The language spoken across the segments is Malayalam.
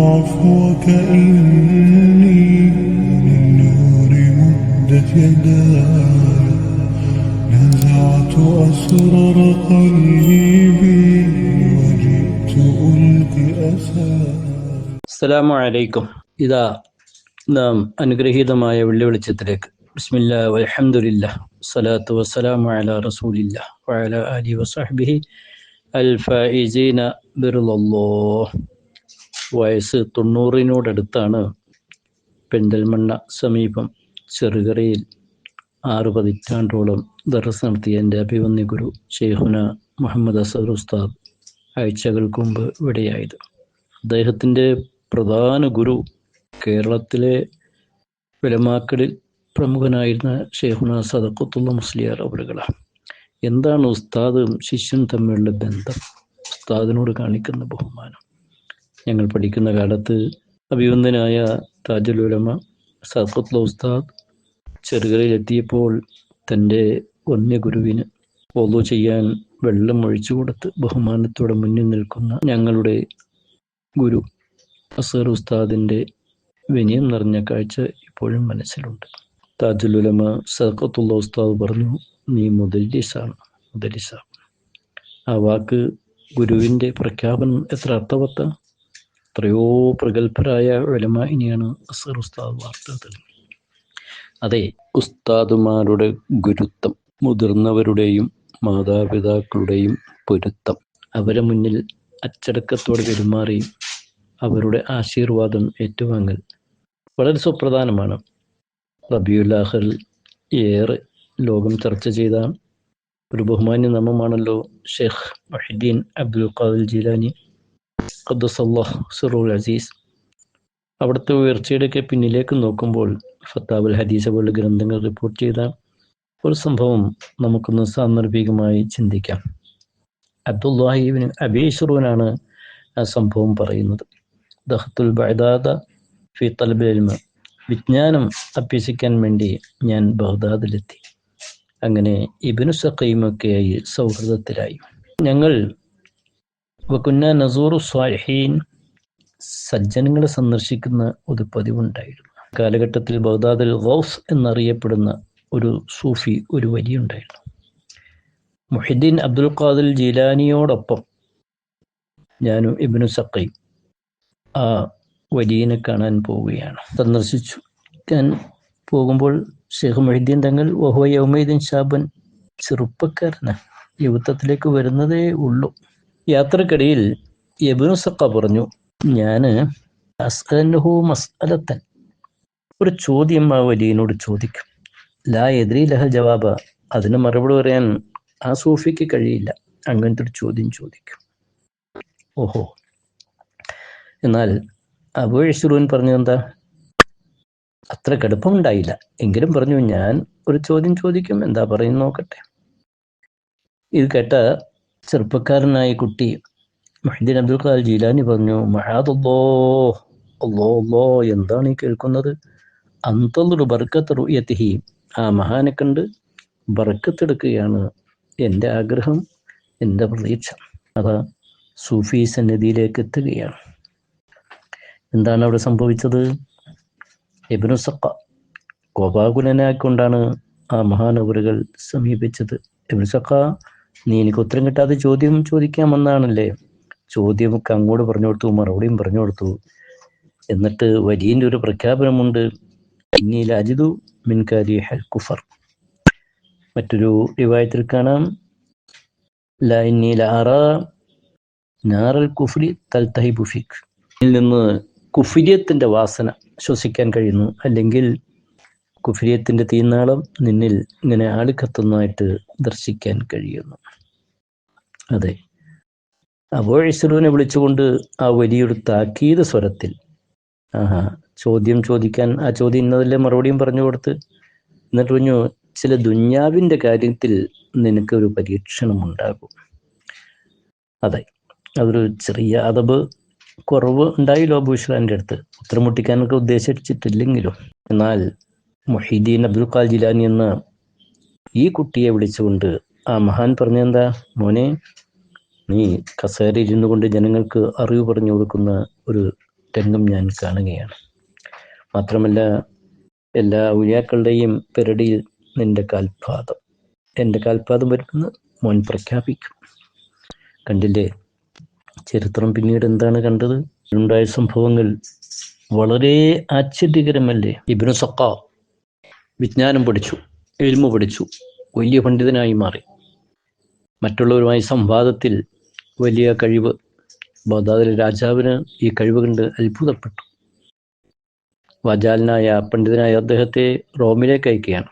عفوك إني للنور مدت يداي نزعت أسرار قلبي وجئت ألقي أساي അസ്സലാമു അലൈക്കും ഇതാ നാം അനുഗ്രഹീതമായ വെള്ളിവെളിച്ചത്തിലേക്ക് ബിസ്മില്ല വൽഹംദുലില്ല സ്വലാത്തു വസ്സലാമു അല റസൂലില്ല വഅല അലി വസഹ്ബിഹി അൽ ഫൈസീന ബിറുലല്ലാഹ് വയസ്സ് തൊണ്ണൂറിനോടടുത്താണ് പെന്തൽമണ്ണ സമീപം ചെറുകരയിൽ ആറു പതിറ്റാണ്ടോളം ദർസ് നടത്തിയ എന്റെ അഭിവന്യ ഗുരു ഷെയ്ഖുന മുഹമ്മദ് അസർ ഉസ്താദ് ആഴ്ചകൾക്ക് മുമ്പ് ഇവിടെയായത്. അദ്ദേഹത്തിന്റെ പ്രധാന ഗുരു കേരളത്തിലെ വിലമാക്കളിൽ പ്രമുഖനായിരുന്ന ഷെയ്ഖുന സദക്കുത്തുള്ള മുസ്ലിയാർ അവരുകളാണ് എന്താണ് ഉസ്താദും ശിഷ്യനും തമ്മിലുള്ള ബന്ധം? ഉസ്താദിനോട് കാണിക്കുന്ന ബഹുമാനം. ഞങ്ങൾ പഠിക്കുന്ന കാലത്ത് അഭിവന്ദനായ താജുലുലമ ഉലമ സദഖത്തുള്ള ഉസ്താദ് ചെറുകരയിലെത്തിയപ്പോൾ തന്റെ വന്യഗുരുവിന് ഓലോ ചെയ്യാൻ വെള്ളം ഒഴിച്ചു കൊടുത്ത് ബഹുമാനത്തോടെ മുന്നിൽ നിൽക്കുന്ന ഞങ്ങളുടെ ഗുരു അസർ ഉസ്താദിന്റെ വിനയം നിറഞ്ഞ കാഴ്ച ഇപ്പോഴും മനസ്സിലുണ്ട്. താജുലുലമ സഖത്തുള്ള ഉസ്താദ് പറഞ്ഞു നീ മുതലിസാണ് മുദല്ലിസ. ആ വാക്ക് ഗുരുവിന്റെ പ്രഖ്യാപനം എത്ര അർത്ഥവത്ത? എത്രയോ പ്രഗത്ഭരായ വിലമ ഇനിയാണ് അസർ ഉസ്താദ് വാർത്തകൾ അതെ ഉസ്താദുമാരുടെ ഗുരുത്വം മുതിർന്നവരുടെയും മാതാപിതാക്കളുടെയും പൊരുത്തം അവരെ മുന്നിൽ അച്ചടക്കത്തോടെ പെരുമാറി അവരുടെ ആശീർവാദം ഏറ്റുവാങ്ങൽ വളരെ സുപ്രധാനമാണ്. റബിയുല്ലാഹറിൽ ഏറെ ലോകം ചർച്ച ചെയ്ത ഒരു ബഹുമാന്യ നാമമാണല്ലോ ഷെയ്ഖ് മഹിദ്ദീൻ അബ്ദുൽ ഖാദിൽ ജീലാനി. ഖദ്ദസല്ലാഹ് സിറുൽ അസീസ്. അവിടുത്തെ ഉയർച്ചയുടെയൊക്കെ പിന്നിലേക്ക് നോക്കുമ്പോൾ ഫത്താബുൽ ഹദീസ പോലുള്ള ഗ്രന്ഥങ്ങൾ റിപ്പോർട്ട് ചെയ്ത ഒരു സംഭവം നമുക്കൊന്ന് സാന്ദർഭികമായി ചിന്തിക്കാം. അബ്ദുല്ലാഹിബിന് അബീഷറൂനാണ് ആ സംഭവം പറയുന്നത്. ദഹത്തുൽ ബൈദാദ ഫി തലബിൽ ഇൽമ. വിജ്ഞാനം അഭ്യസിക്കാൻ വേണ്ടി ഞാൻ ബഗ്ദാദിലെത്തി. അങ്ങനെ ഇബിനു സഖീമൊക്കെയായി സൗഹൃദത്തിലായി. ഞങ്ങൾ വകുന്ന നസൂറു സ്വാഹിൻ സജ്ജനങ്ങളെ സന്ദർശിക്കുന്ന ഒരു പതിവുണ്ടായിരുന്നു. കാലഘട്ടത്തിൽ ബഗ്ദാദിൽ ഗൗസ് എന്നറിയപ്പെടുന്ന ഒരു സൂഫി ഒരു വലിയുണ്ടായിരുന്നു. മുഹിദ്ദീൻ അബ്ദുൽ ഖാദിൽ ജീലാനിയോടൊപ്പം ഞാനും ഇബിനു സക്കൈ ആ വലിയനെ കാണാൻ പോവുകയാണ്. സന്ദർശിച്ചു. ഞാൻ പോകുമ്പോൾ ഷെയ്ഖ് മൊഹിദ്ദീൻ തങ്ങൾ വഹുവ യൗമീദ്ദീൻ ഷാബൻ ചെറുപ്പക്കാരനാണ്. യുവത്വത്തിലേക്ക് വരുന്നതേ ഉള്ളൂ. യാത്രക്കിടയിൽ യബുനുസക്ക പറഞ്ഞു ഞാൻ അസ്അലഹു മസ്അലത്തൻ. ഒരു ചോദ്യം ആ വലിയനോട് ചോദിക്കും. ലാ എതിരി ലഹ ജവാബ? അതിന് മറുപടി പറയാൻ ആ സൂഫിക്ക് കഴിയില്ല. അങ്ങനത്തെ ഒരു ചോദ്യം ചോദിക്കും. ഓഹോ. എന്നാൽ അബുഷുറൂൻ പറഞ്ഞത് എന്താ അത്ര കടുപ്പമുണ്ടായില്ല എങ്കിലും പറഞ്ഞു ഞാൻ ഒരു ചോദ്യം ചോദിക്കും. എന്താ പറയുന്നു നോക്കട്ടെ. ഇത് കേട്ട ചെറുപ്പക്കാരനായ കുട്ടി മഹീദ്ദീൻ അബ്ദുൽ ഖാൽ ജീലാനി പറഞ്ഞു മഹാദല്ലോ അല്ലോ അല്ലോ എന്താണ് ഈ കേൾക്കുന്നത്? അന്തല്ലൊരു ബർക്കത്ത് റുയത്തിഹി. ആ മഹാനെ കണ്ട് ബർക്കത്തെടുക്കുകയാണ് എന്റെ ആഗ്രഹം എന്റെ പ്രതീക്ഷ. അതാ സൂഫി സന്നിധിയിലേക്ക് എത്തുകയാണ്. എന്താണ് അവിടെ സംഭവിച്ചത്? എബിനു സക്ക ആ മഹാനവറുകൾ സമീപിച്ചത്. എബിനു സക്ക നീ എനിക്ക് ഉത്തരം കിട്ടാതെ ചോദ്യം ചോദിക്കാമെന്നാണല്ലേ? ചോദ്യമൊക്കെ അങ്ങോട്ട് പറഞ്ഞു കൊടുത്തു മറുപടിയും പറഞ്ഞു കൊടുത്തു. എന്നിട്ട് വലിയന്റെ ഒരു പ്രഖ്യാപനമുണ്ട്. ഇനി അജിദു മിൻകാരി ഹൽ കുഫർ. മറ്റൊരു റിവായത്തിൽ കാണാം. ിൽ കുഫ്രി നിന്ന് കുഫിരിയത്തിന്റെ വാസന ശ്വസിക്കാൻ കഴിയുന്നു. അല്ലെങ്കിൽ കുഫിരിയത്തിന്റെ തീനാളം നിന്നിൽ ഇങ്ങനെ ആളിക്കത്തുന്നതായിട്ട് ദർശിക്കാൻ കഴിയുന്നു. അതെ. അപ്പോൾ അബോഴിസുറുവിനെ വിളിച്ചുകൊണ്ട് ആ വലിയൊരു താക്കീത് സ്വരത്തിൽ ആഹാ ചോദ്യം ചോദിക്കാൻ ആ ചോദ്യം ഇന്നതല്ലേ മറുപടിയും പറഞ്ഞു കൊടുത്ത്? എന്നിട്ട് പറഞ്ഞു ചില ദുന്യാവിന്റെ കാര്യത്തിൽ നിനക്ക് ഒരു പരീക്ഷണം ഉണ്ടാകും അതെ. അതൊരു ചെറിയ അതബ് കുറവ് ഉണ്ടായില്ലോ അബൂഷ്റാന്റെ അടുത്ത്. ഉത്തരം മുട്ടിക്കാനൊക്കെ ഉദ്ദേശിച്ചിട്ടില്ലെങ്കിലും. എന്നാൽ മൊഹീദ്ദീൻ അബ്ദുൽ ഖാൽ ജിലാനി എന്ന ഈ കുട്ടിയെ വിളിച്ചുകൊണ്ട് ആ മഹാൻ പറഞ്ഞെന്താ? മോനെ നീ കസേര ഇരുന്നു കൊണ്ട് ജനങ്ങൾക്ക് അറിവ് പറഞ്ഞു കൊടുക്കുന്ന ഒരു രംഗം ഞാൻ കാണുകയാണ്. മാത്രമല്ല എല്ലാ ഉയാക്കളുടെയും പെരടിയിൽ നിന്റെ കാൽപാദം എന്റെ കാൽപാദം വരുമെന്ന് മോൻ പ്രഖ്യാപിക്കും. കണ്ടില്ലേ? ചരിത്രം പിന്നീട് എന്താണ് കണ്ടത്? ഉണ്ടായ സംഭവങ്ങൾ വളരെ ആശ്ചര്യകരമല്ലേ? ഇബിനു സക്ക വിജ്ഞാനം പഠിച്ചു എൽമ പഠിച്ചു വലിയ പണ്ഡിതനായി മാറി. മറ്റുള്ളവരുമായി സംവാദത്തിൽ വലിയ കഴിവ് ബഗ്ദാദിലെ രാജാവിന് ഈ കഴിവ് കണ്ട് അത്ഭുതപ്പെട്ടു. വാചാലനായ പണ്ഡിതനായ അദ്ദേഹത്തെ റോമിലേക്ക് അയക്കുകയാണ്.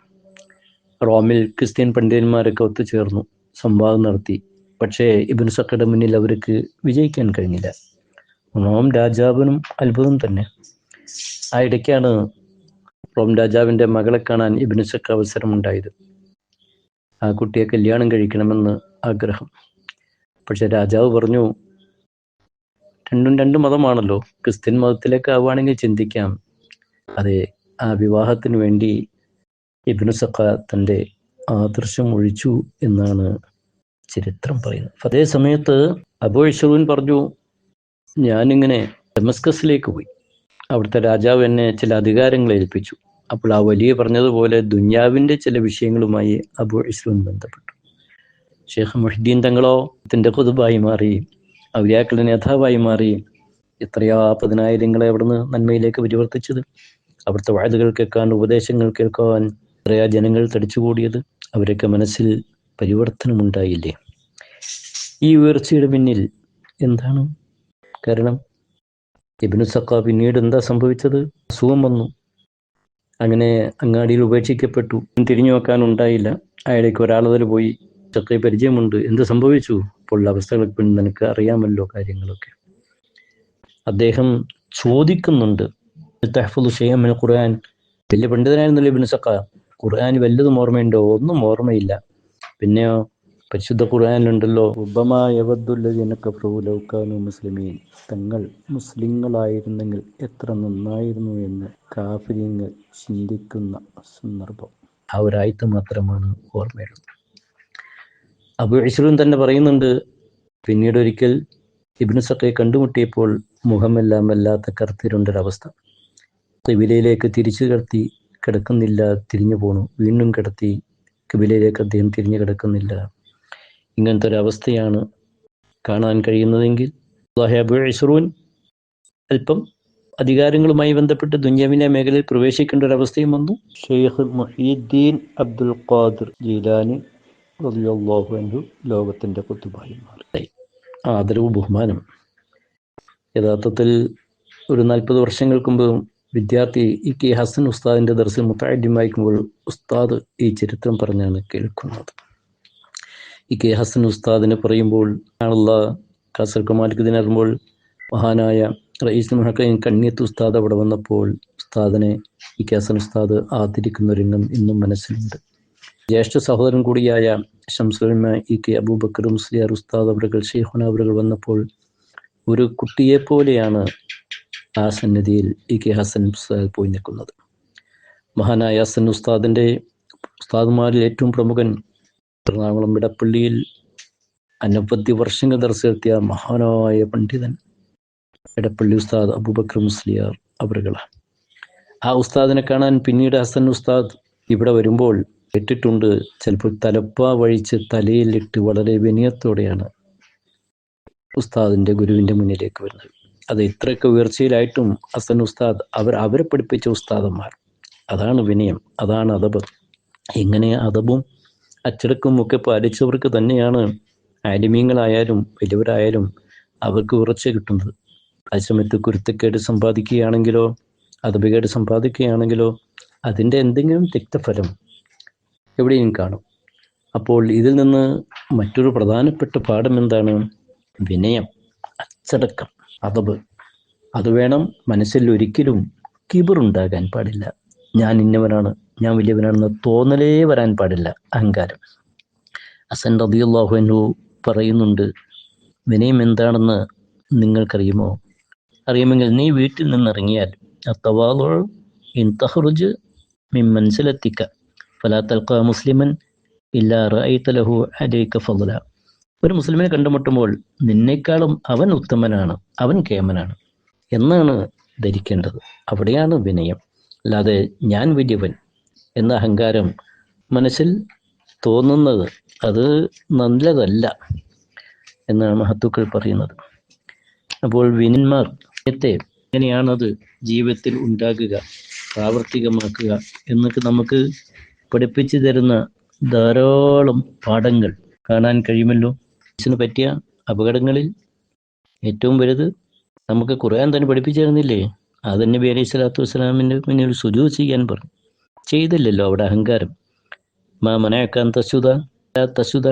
റോമിൽ ക്രിസ്ത്യൻ പണ്ഡിതന്മാരൊക്കെ ഒത്തുചേർന്നു സംവാദം നടത്തി. പക്ഷേ ഇബിൻ സക്കയുടെ മുന്നിൽ അവർക്ക് വിജയിക്കാൻ കഴിഞ്ഞില്ല. റോം രാജാവിനും അത്ഭുതം തന്നെ. ആ ഇടയ്ക്കാണ് റോം രാജാവിന്റെ മകളെ കാണാൻ ഇബിനുസക്ക് സക്ക അവസരമുണ്ടായത്. ആ കുട്ടിയെ കല്യാണം കഴിക്കണമെന്ന് ആഗ്രഹം. പക്ഷെ രാജാവ് പറഞ്ഞു രണ്ടും രണ്ട് മതമാണല്ലോ. ക്രിസ്ത്യൻ മതത്തിലേക്ക് ആവുകയാണെങ്കിൽ ചിന്തിക്കാം. അതെ ആ വിവാഹത്തിന് വേണ്ടി ഇബിനുസക്ക തന്റെ ആദർശം ഒഴിച്ചു എന്നാണ് ചരിത്രം പറയുന്നത്. അതേ സമയത്ത് അബു ഇഷറൂൻ പറഞ്ഞു ഞാനിങ്ങനെ ഡെമസ്കസിലേക്ക് പോയി. അവിടുത്തെ രാജാവ് എന്നെ ചില അധികാരങ്ങൾ ഏൽപ്പിച്ചു. അപ്പോൾ ആ വലിയ പറഞ്ഞതുപോലെ ദുന്യാവിന്റെ ചില വിഷയങ്ങളുമായി അബു ഇസ്ലൂൻ ബന്ധപ്പെട്ടു. ഷെയ്ഖ് മൊഹിദ്ദീൻ തങ്ങളോ ഇതിന്റെ കൊതുബായി മാറി ഔലിയാക്കളുടെ നേതാവായി മാറി എത്രയാ പതിനായിരങ്ങളെ അവിടുന്ന് നന്മയിലേക്ക് പരിവർത്തിച്ചത്? അവിടുത്തെ വാഴുകൾ കേൾക്കാൻ ഉപദേശങ്ങൾ കേൾക്കാൻ എത്രയാ ജനങ്ങൾ തടിച്ചുകൂടിയത്? അവരൊക്കെ മനസ്സിൽ പരിവർത്തനമുണ്ടായില്ലേ? ഈ ഉയർച്ചയുടെ പിന്നിൽ എന്താണ് കാരണം? ഇബിനു സക്ക പിന്നീട് എന്താ സംഭവിച്ചത്? അസുഖം വന്നു. അങ്ങനെ അങ്ങാടിയിൽ ഉപേക്ഷിക്കപ്പെട്ടു. തിരിഞ്ഞു നോക്കാൻ ഉണ്ടായില്ല. അയാളേക്ക് ഒരാളതിൽ പോയി. ചക്കയെ പരിചയമുണ്ട്. എന്ത് സംഭവിച്ചു? അപ്പോൾ അവസ്ഥകളൊക്കെ പിന്നെ നിനക്ക് അറിയാമല്ലോ കാര്യങ്ങളൊക്കെ. അദ്ദേഹം ചോദിക്കുന്നുണ്ട്. തഹഫുൽ ഷെയ്മൽ ഖുർആൻ. വലിയ പണ്ഡിതനായിരുന്നല്ലോ സക്ക ഖുർആൻ വല്ലതും ഓർമ്മയുണ്ടോ? ഒന്നും ഓർമ്മയില്ല. പിന്നെയോ പരിശുദ്ധ ഖുർആനിലുണ്ടല്ലോ ഉപമായവദ്ദുല്ലൗക്കാനു മുസ്ലിമീൻ. തങ്ങൾ മുസ്ലിങ്ങളായിരുന്നെങ്കിൽ എത്ര നന്നായിരുന്നു എന്ന് കാഫര്യങ്ങൾ ചിന്തിക്കുന്ന സന്ദർഭം. ആ ഒരായത്ത് മാത്രമാണ് ഓർമ്മയുള്ളത് അബു ഇസ്രുൻ തന്നെ പറയുന്നുണ്ട് പിന്നീട് ഒരിക്കൽ ഇബ്നു സക്കയെ കണ്ടുമുട്ടിയപ്പോൾ മുഖമെല്ലാം വല്ലാത്ത കറുത്തിരുണ്ടൊരവസ്ഥ. കിബിലയിലേക്ക് തിരിച്ചു കിടത്തി കിടക്കുന്നില്ല തിരിഞ്ഞു പോണു വീണ്ടും കിടത്തി കിബിലയിലേക്ക് അദ്ദേഹം തിരിഞ്ഞു കിടക്കുന്നില്ല. ഇങ്ങനത്തെ ഒരു അവസ്ഥയാണ് കാണാൻ കഴിയുന്നതെങ്കിൽ അബുഷറൂൻ അല്പം അധികാരങ്ങളുമായി ബന്ധപ്പെട്ട് ദുഞ്ഞാമിനെ മേഖലയിൽ പ്രവേശിക്കേണ്ട ഒരു അവസ്ഥയും വന്നു. Sheikh Muhiyuddin Abdul Qadir Jilani റളിയല്ലാഹു അൻഹു ലോകത്തിന്റെ കുത്തുബായി മാറി ആദരവ് ബഹുമാനം. യഥാർത്ഥത്തിൽ ഒരു നാൽപ്പത് വർഷങ്ങൾക്ക് മുമ്പ് വിദ്യാർത്ഥി ഇ കെ ഹസൻ ഉസ്താദിന്റെ മുത്താഡ്യം വായിക്കുമ്പോൾ ഉസ്താദ് ഈ ചരിത്രം പറഞ്ഞാണ് കേൾക്കുന്നത്. ഇ കെ ഹസൻ ഉസ്താദിനെ പറയുമ്പോൾ ആണുള്ള കാസർഗോഡ് മാലിക് മഹാനായ റയീസ് മഹക്കയും കണ്ണിയത്ത് ഉസ്താദ് അവിടെ വന്നപ്പോൾ ഉസ്താദിനെ ഈ കെ ഹസൻ ഉസ്താദ് ആദരിക്കുന്ന രംഗം ഇന്നും മനസ്സിലുണ്ട്. ജ്യേഷ്ഠ സഹോദരൻ കൂടിയായ ഷംസുൽമ ഇ കെ അബൂബക്കർ മുസ്ലിയാർ ഉസ്താദ് അവരുകൾ ഷെയ്ഖുന അവരുകൾ വന്നപ്പോൾ ഒരു കുട്ടിയെ പോലെയാണ് ആ സന്നിധിയിൽ ഇ കെ ഹസൻ ഉസ്താദ് പോയി നിൽക്കുന്നത്. മഹാനായ ഹസൻ ഉസ്താദിന്റെ ഉസ്താദ്മാരിൽ ഏറ്റവും പ്രമുഖൻ എറണാകുളം ഇടപ്പള്ളിയിൽ അനവധി വർഷങ്ങൾ ദർശനത്തിയ മഹാനായ പണ്ഡിതൻ ഇടപ്പള്ളി ഉസ്താദ് അബൂബക്കർ മുസ്ലിയാർ അവരുകളാണ് ആ ഉസ്താദിനെ കാണാൻ പിന്നീട് ഹസൻ ഉസ്താദ് ഇവിടെ വരുമ്പോൾ ഇട്ടിട്ടുണ്ട് ചിലപ്പോൾ തലപ്പ വഴിച്ച് തലയിലിട്ട് വളരെ വിനയത്തോടെയാണ് ഉസ്താദിന്റെ ഗുരുവിന്റെ മുന്നിലേക്ക് വരുന്നത്. അത് ഇത്രയൊക്കെ ഉയർച്ചയിലായിട്ടും ഹസൻ ഉസ്താദ് അവർ അവരെ പഠിപ്പിച്ച ഉസ്താദന്മാർ. അതാണ് വിനയം അതാണ് അതബ്. ഇങ്ങനെ അതബും അച്ചടക്കവും ഒക്കെ പാലിച്ചവർക്ക് തന്നെയാണ് ആലിമീങ്ങളായാലും വലിയവരായാലും അവർക്ക് ഉറച്ച കിട്ടുന്നത്. ആ സമയത്ത് കുരുത്തക്കേട് സമ്പാദിക്കുകയാണെങ്കിലോ അതബികേട് സമ്പാദിക്കുകയാണെങ്കിലോ അതിന്റെ എന്തെങ്കിലും തിക്തഫലം എവിടെയും കാണും. അപ്പോൾ ഇതിൽ നിന്ന് മറ്റൊരു പ്രധാനപ്പെട്ട പാഠം എന്താണ്? വിനയം അച്ചടക്കം അതവ്. അത് വേണം മനസ്സിൽ ഒരിക്കലും കിബറുണ്ടാകാൻ പാടില്ല. ഞാൻ ഇന്നവനാണ്. ഞാൻ വലിയവനാണെന്ന് തോന്നലേ വരാൻ പാടില്ല അഹങ്കാരം. അസൻ റബിയുള്ളാഹുനു പറയുന്നുണ്ട് വിനയം എന്താണെന്ന് നിങ്ങൾക്കറിയുമോ? അറിയുമെങ്കിൽ നീ വീട്ടിൽ നിന്നിറങ്ങിയാൽ അത്തവാദോ ഇൻ തഹ്റുജ് മിൻ മനസ്സിലെത്തിക്ക ഫലാ തൽക്ക മുസ്ലിമൻ ഇല്ലാ റഅയ്ത ലഹു അലൈക ഫضല ഒരു മുസ്ലിമിനെ കണ്ടുമുട്ടുമ്പോൾ നിന്നേക്കാളും അവൻ ഉത്തമനാണ് അവൻ കേമനാണ് എന്നാണ് ധരിക്കേണ്ടത്. അവിടെയാണ് വിനയം. അല്ലാതെ ഞാൻ വലിയവൻ എന്ന അഹങ്കാരം മനസ്സിൽ തോന്നുന്നത് അത് നല്ലതല്ല എന്നാണ് മഹത്തുക്കൾ പറയുന്നത്. അപ്പോൾ വിനന്മാർ എങ്ങനെയാണത് ജീവിതത്തിൽ ഉണ്ടാകുക പ്രാവർത്തികമാക്കുക എന്നൊക്കെ നമുക്ക് പഠിപ്പിച്ചു തരുന്ന ധാരാളം പാഠങ്ങൾ കാണാൻ കഴിയുമല്ലോ? മനസ്സിന് പറ്റിയ അപകടങ്ങളിൽ ഏറ്റവും വലുത് നമുക്ക് ഖുർആൻ തന്നെ പഠിപ്പിച്ചു തരുന്നില്ലേ? ആദം നബി അലൈഹി സ്വലാത്തു വസ്സലാമിന്റെ മുന്നിൽ സുജൂ ചെയ്യാൻ പറഞ്ഞു. ചെയ്തില്ലല്ലോ അവിടെ അഹങ്കാരം. മാ മനയാക്കാൻ തശുത തശുത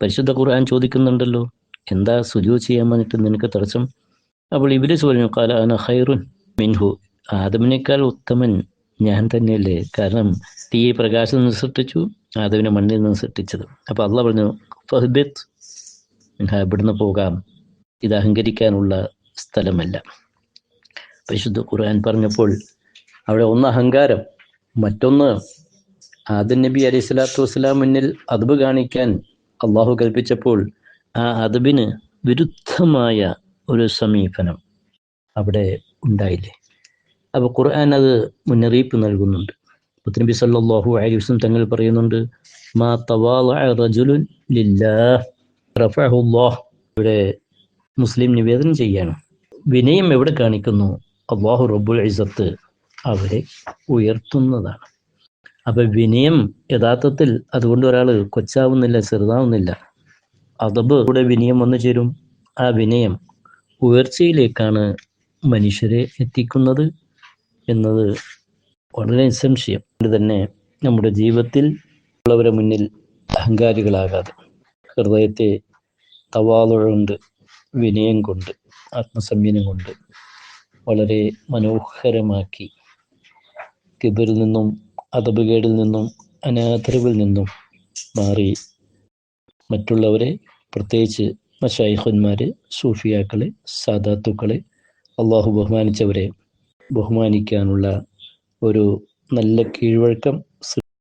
പരിശുദ്ധ ഖുർആൻ ചോദിക്കുന്നുണ്ടല്ലോ. എന്താ സുജൂ ചെയ്യാൻ വന്നിട്ട് നിനക്ക് തടസ്സം? അപ്പോൾ ഇബിലിസ് പറഞ്ഞു കാല അന ഖൈറുൻ മിൻഹു. ആദമിനേക്കാൾ ഉത്തമൻ ഞാൻ തന്നെയല്ലേ? കാരണം തീ പ്രകാശം നിന്ന് സൃഷ്ടിച്ചു ആദവിനെ മണ്ണിൽ നിന്ന് സൃഷ്ടിച്ചത്. അപ്പോൾ അള്ള പറഞ്ഞു ഫഹ്ബിത്ത് ഇവിടുന്ന് പോകാം. ഇത് അഹങ്കരിക്കാനുള്ള സ്ഥലമല്ല. പരിശുദ്ധ ഖുർആൻ പറഞ്ഞപ്പോൾ അവിടെ ഒന്ന് അഹങ്കാരം. മറ്റൊന്ന് ആദൻ നബി അലൈഹി സ്വലാത്തു വസ്സലാം മുന്നിൽ അതബ് കാണിക്കാൻ അള്ളാഹു കൽപ്പിച്ചപ്പോൾ ആ അതബിന് വിരുദ്ധമായ ഒരു സമീപനം അവിടെ ഉണ്ടായില്ലേ? അപ്പോൾ ഖുർആൻ അത് മുന്നറിയിപ്പ് നൽകുന്നുണ്ട്. മുത്തനബി സല്ലാഹു അലൈഹി തങ്ങൾ പറയുന്നുണ്ട് മാ റജുലുൻ ഇവിടെ മുസ്ലിം നിവേദനം ചെയ്യാണ്. വിനയം എവിടെ കാണിക്കുന്നു? അള്ളാഹു റബ്ബുൽ ഇസത്ത് അവരെ ഉയർത്തുന്നതാണ്. അപ്പൊ വിനയം യഥാർത്ഥത്തിൽ അതുകൊണ്ട് ഒരാൾ കൊച്ചാവുന്നില്ല ചെറുതാവുന്നില്ല. അതബ് കൂടെ വിനയം വന്നു ചേരും. ആ വിനയം ഉയർച്ചയിലേക്കാണ് മനുഷ്യരെ എത്തിക്കുന്നത് എന്നത് വളരെ നിസ്സംശയം. അതുകൊണ്ട് തന്നെ നമ്മുടെ ജീവിതത്തിൽ ഉള്ളവരെ മുന്നിൽ അഹങ്കാരികളാകാതെ ഹൃദയത്തെ തവാതുകൊണ്ട് വിനയം കൊണ്ട് ആത്മസംയനം കൊണ്ട് വളരെ മനോഹരമാക്കി കിബറിൽ നിന്നും അതപകേടിൽ നിന്നും അനാദരവിൽ നിന്നും മാറി. മറ്റുള്ളവരെ പ്രത്യേകിച്ച് മഷായിഹന്മാർ സൂഫിയാക്കളെ സാദാത്തുക്കളെ അള്ളാഹു ബഹുമാനിച്ചവരെ ബഹുമാനിക്കാനുള്ള ഒരു നല്ല കീഴ്വഴക്കം